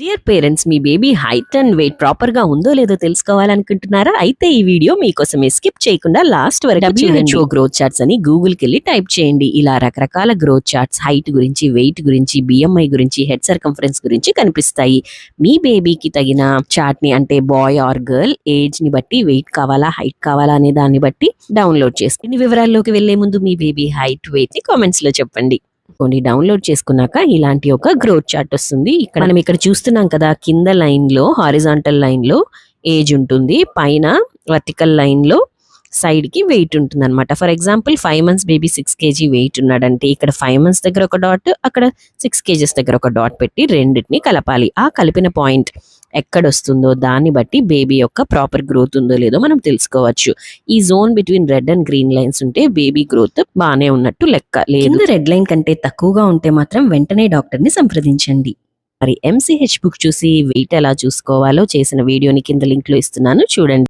Dear parents మీ baby height and weight ప్రాపర్గా ఉందో లేదో తెలుసుకోవాలనుకుంటున్నారా? అయితే ఈ వీడియో మీకోసమే స్కిప్ చేయకుండా లాస్ట్ వరకు గ్రోత్ చార్ట్స్ అని గూగుల్కి వెళ్ళి టైప్ చేయండి. ఇలా రకరకాల గ్రోత్ చార్ట్స్ హైట్ గురించి వెయిట్ గురించి బిఎంఐ గురించి హెడ్ సర్కంఫరెన్స్ గురించి కనిపిస్తాయి. మీ బేబీకి తగిన చార్ట్ని అంటే బాయ్ ఆర్ గర్ల్ ఏజ్ని బట్టి వెయిట్ కావాలా హైట్ కావాలా అనే దాన్ని బట్టి డౌన్లోడ్ చేసుకోండి. వివరాల్లోకి వెళ్ళే ముందు మీ బేబీ హైట్ వెయిట్ని కామెంట్స్లో చెప్పండి. కొన్ని డౌన్లోడ్ చేసుకున్నాక ఇలాంటి ఒక గ్రోత్ చార్ట్ వస్తుంది. ఇక్కడ మనం ఇక్కడ చూస్తున్నాం కదా కింద లైన్లో హారిజాంటల్ లైన్లో ఏజ్ ఉంటుంది. పైన వర్టికల్ లైన్లో సైడ్కి వెయిట్ ఉంటుంది అనమాట for example five months baby six KG weight ఉన్నాడంటే ఇక్కడ ఫైవ్ మంత్స్ దగ్గర ఒక డాట్ అక్కడ సిక్స్ కేజెస్ దగ్గర ఒక డాట్ పెట్టి రెండింటిని కలపాలి. ఆ కలిపిన పాయింట్ ఎక్కడ వస్తుందో దాన్ని బట్టి బేబీ యొక్క ప్రాపర్ గ్రోత్ ఉందో లేదో మనం తెలుసుకోవచ్చు. ఈ zone between red and green lines ఉంటే బేబీ గ్రోత్ బాగానే ఉన్నట్టు లెక్క లేదు. రెడ్ లైన్ కంటే తక్కువగా ఉంటే మాత్రం వెంటనే డాక్టర్ని సంప్రదించండి. మరి ఎంసీహెచ్ బుక్ చూసి వెయిట్ ఎలా చూసుకోవాలో చేసిన వీడియోని కింద లింక్లో ఇస్తున్నాను. చూడండి.